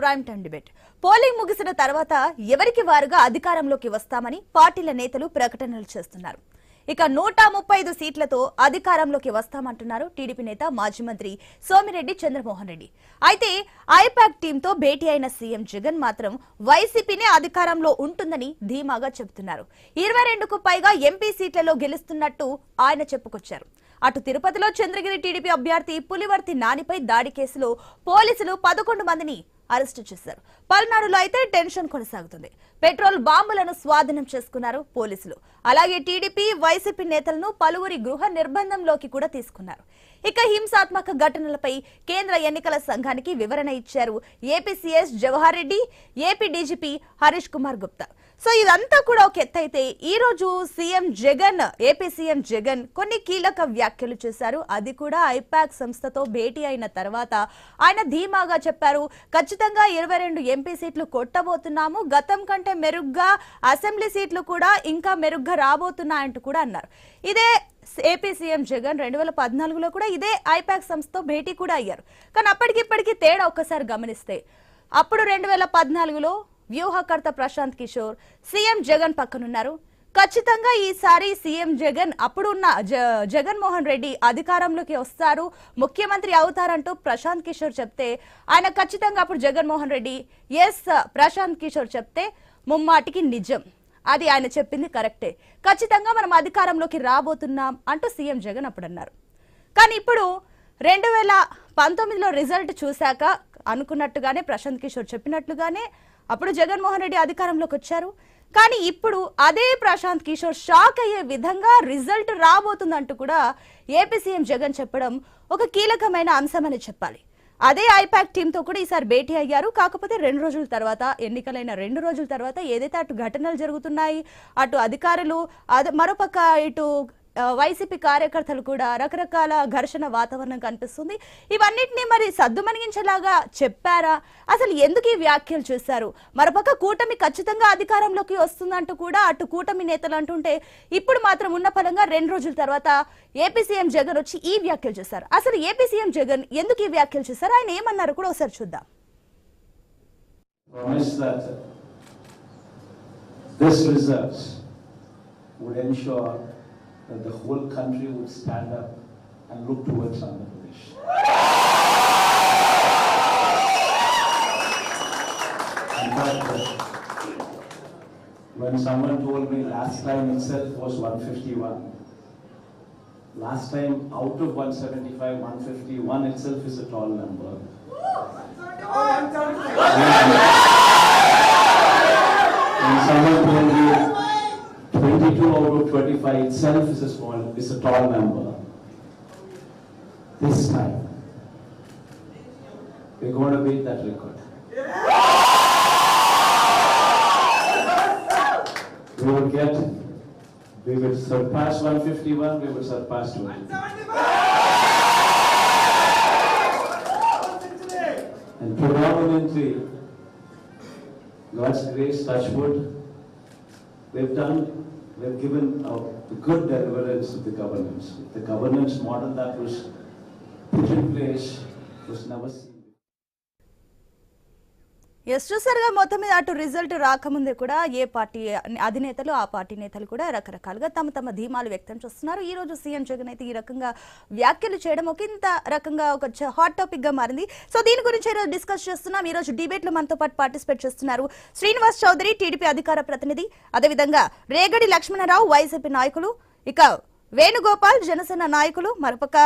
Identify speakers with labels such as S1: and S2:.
S1: Prime time debate polling ముగిసిన తర్వాత ఎవరికి వారుగా అధికారంలోకి వస్తామని పార్టీల నేతలు ప్రకటనలు చేస్తున్నారు. ఇక నూట ముప్పై ఐదు సీట్లతో అధికారంలోకి వస్తామంటున్నారు టీడీపీ నేత మాజీ మంత్రి సోమిరెడ్డి చంద్రమోహన్ రెడ్డి. అయితే ఐపాక్ టీంతో భేటీ అయిన సీఎం జగన్ మాత్రం వైసీపీనే అధికారంలో ఉంటుందని ధీమాగా చెబుతున్నారు. ఇరవై రెండుకు పైగా ఎంపీ సీట్లలో గెలుస్తున్నట్టు ఆయన చెప్పుకొచ్చారు. అటు తిరుపతిలో చంద్రగిరి టీడీపీ అభ్యర్థి పులివర్తి నానిపై దాడి కేసులో పోలీసులు పదకొండు మందిని అరెస్టు చేశారు. పల్నాడులో అయితే టెన్షన్ కొనసాగుతుంది. పెట్రోల్ బాంబులను స్వాధీనం చేసుకున్నారు పోలీసులు. అలాగే టీడీపీ వైసీపీ నేతలను పలువురి గృహ నిర్బంధంలోకి కూడా తీసుకున్నారు. ఇక హింసాత్మక ఘటనలపై కేంద్ర ఎన్నికల సంఘానికి వివరణ ఇచ్చారు AP CS Jawahar Reddy AP DGP Harish Kumar Gupta. So ఇదంతా కూడా ఒక ఎత్తైతే ఈ రోజు CM Jagan AP CM Jagan కొన్ని కీలక వ్యాఖ్యలు చేశారు. అది కూడా ఐపాక్ సంస్థతో భేటీ అయిన తర్వాత ఆయన ధీమాగా చెప్పారు ఖచ్చితంగా ఇరవై రెండు ఎంపీ సీట్లు కొట్టబోతున్నాము. గతం కంటే మెరుగ్గా అసెంబ్లీ సీట్లు కూడా ఇంకా మెరుగ్గా రాబోతున్నాయంటూ కూడా అన్నారు. ఇదే ఏపీ సీఎం జగన్ రెండు వేల పద్నాలుగులో కూడా ఇదే ఐపాక్ సంస్థతో భేటీ కూడా అయ్యారు. కానీ అప్పటికిప్పటికీ తేడా ఒక్కసారి గమనిస్తే అప్పుడు రెండు వేల పద్నాలుగులో వ్యూహకర్త ప్రశాంత్ కిషోర్ సీఎం జగన్ పక్కనున్నారు. ఖచ్చితంగా ఈసారి సీఎం జగన్ అప్పుడున్న జ జగన్మోహన్ రెడ్డి అధికారంలోకి వస్తారు. ముఖ్యమంత్రి అవుతారంటూ ప్రశాంత్ కిషోర్ చెప్తే ఆయన ఖచ్చితంగా అప్పుడు జగన్మోహన్ రెడ్డి ఎస్ ప్రశాంత్ కిషోర్ చెప్తే ముమ్మాటికి నిజం. అది ఆయన చెప్పింది కరెక్టే. ఖచ్చితంగా మనం అధికారంలోకి రాబోతున్నాం అంటూ సీఎం జగన్ అప్పుడు అన్నారు కానీ ఇప్పుడు రెండు వేల పంతొమ్మిదిలో రిజల్ట్ చూశాక అనుకున్నట్టుగానే ప్రశాంత్ కిషోర్ చెప్పినట్లుగానే అప్పుడు జగన్మోహన్ రెడ్డి అధికారంలోకి వచ్చారు. కానీ ఇప్పుడు అదే ప్రశాంత్ కిషోర్ షాక్ అయ్యే విధంగా రిజల్ట్ రాబోతుందంటూ కూడా ఏపీ సీఎం జగన్ చెప్పడం ఒక కీలకమైన అంశమని చెప్పాలి. అదే ఐపాక్ టీంతో కూడా ఈసారి భేటీ అయ్యారు. కాకపోతే రెండు రోజుల తర్వాత ఎన్నికలైన రెండు రోజుల తర్వాత ఏదైతే అటు ఘటనలు జరుగుతున్నాయి అటు అధికారులు అద- మరోపక్క ఇటు వైసీపీ కార్యకర్తలు కూడా రకరకాల ఘర్షణ వాతావరణం కనిపిస్తుంది. ఇవన్నిటిని మరి సద్దుమణిగించేలాగా చెప్పారా? అసలు ఎందుకు ఈ వ్యాఖ్యలు చేశారు? మరోపక్క కూటమి ఖచ్చితంగా అధికారంలోకి వస్తుందంటూ కూడా అటు కూటమి నేతలు అంటుంటే ఇప్పుడు మాత్రం ఉన్న ఫలంగా రెండు రోజుల తర్వాత ఏపీ సీఎం జగన్ వచ్చి ఈ వ్యాఖ్యలు చేశారు. అసలు ఏపీ సీఎం జగన్ ఎందుకు ఈ వ్యాఖ్యలు చేశారు? ఆయన ఏమన్నారు కూడా ఒకసారి చూద్దాం.
S2: Promise that this results would ensure that the whole country would stand up and look towards Andhra Pradesh. In fact, uh, when someone told me last time itself was 151, last time out of 175, 151 itself is a tall number. 25 itself is a small, is a tall number. This time, we're going to beat that record. We will get, we will surpass 151, we will surpass 200. And predominantly, God's grace, touch wood, we've done, we've given a good deliverance of the governance. The governance model that was put in place was never.
S1: Yes చూసారుగా మొత్తం మీద అటు result రాకముందే కూడా ఏ party అధినేతలు ఆ party నేతలు కూడా రకరకాలుగా తమ తమ ధీమాలు వ్యక్తం చేస్తున్నారు. ఈ రోజు సీఎం జగన్ అయితే ఈ రకంగా వ్యాఖ్యలు చేయడం ఒక ఇంత రకంగా ఒక హాట్ టాపిక్గా మారింది. సో దీని గురించి ఈరోజు డిస్కస్ చేస్తున్నాం. ఈ రోజు డిబేట్లో మనతో పాటు పార్టిసిపేట్ చేస్తున్నారు శ్రీనివాస్ చౌదరి టీడీపీ అధికార ప్రతినిధి. అదేవిధంగా రేగడి లక్ష్మణరావు వైసీపీ నాయకులు. ఇక వేణుగోపాల్ జనసేన నాయకులు. మరొక